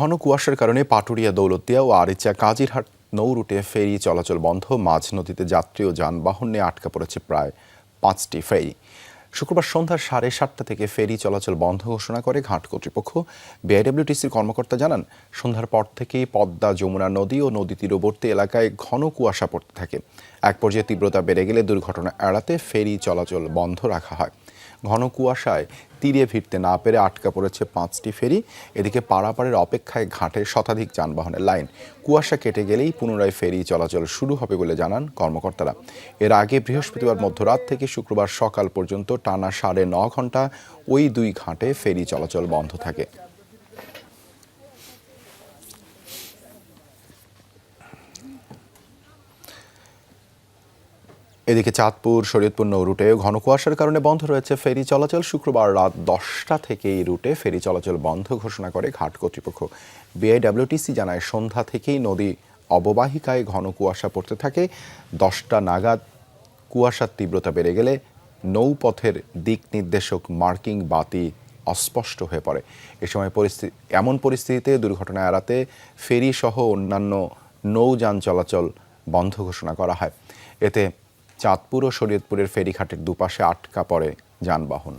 ঘন কুয়াশার কারণে পাটুরিয়া দৌলতিয়া ও আরিচা, কাজিরহাট নৌ রুটে ফেরি চলাচল বন্ধ। মাঝ নদীতে যাত্রী ও যানবাহন নিয়ে আটকা পড়েছে প্রায় পাঁচটি ফেরি। শুক্রবার সন্ধ্যা সাড়ে সাতটা থেকে ফেরি চলাচল বন্ধ ঘোষণা করে ঘাট কর্তৃপক্ষ। বিআইডব্লিউটিসির কর্মকর্তা জানান, সন্ধ্যার পর থেকেই পদ্মা, যমুনা নদী ও নদী তীরবর্তী এলাকায় ঘন কুয়াশা পড়তে থাকে। এক পর্যায়ে তীব্রতা বেড়ে গেলে দুর্ঘটনা এড়াতে ফেরি চলাচল বন্ধ রাখা হয়। ঘন কুয়াশায় তীরে ফিরতে না পেরে আটকা পড়েছে পাঁচটি ফেরি। এদিকে পারাপারের অপেক্ষায় ঘাটে শতাধিক যানবাহনের লাইন। কুয়াশা কেটে গেলেই পুনরায় ফেরি চলাচল শুরু হবে বলে জানান কর্মকর্তারা। এর আগে বৃহস্পতিবার মধ্যরাত থেকে শুক্রবার সকাল পর্যন্ত টানা সাড়ে ন ঘণ্টা ওই দুই ঘাটে ফেরি চলাচল বন্ধ থাকে। এদিকে চাঁদপুর, শরীয়তপুর নৌ রুটে ঘন কুয়াশার কারণে বন্ধ রয়েছে ফেরি চলাচল। শুক্রবার রাত দশটা থেকে এই রুটে ফেরি চলাচল বন্ধ ঘোষণা করে ঘাট কর্তৃপক্ষ। বিআইডব্লিউটিসি জানায়, সন্ধ্যা থেকেই নদী অববাহিকায় ঘন কুয়াশা পড়তে থাকে। দশটা নাগাদ কুয়াশার তীব্রতা বেড়ে গেলে নৌপথের দিক নির্দেশক মার্কিং বাতি অস্পষ্ট হয়ে পড়ে। এ সময় পরিস্থিতি এমন পরিস্থিতিতে দুর্ঘটনা এড়াতে ফেরি সহ অন্যান্য নৌযান চলাচল বন্ধ ঘোষণা করা হয়। এতে চাঁদপুর ও শরীয়তপুরের ফেরিঘাটের দুপাশে আটকা পড়ে যানবাহন।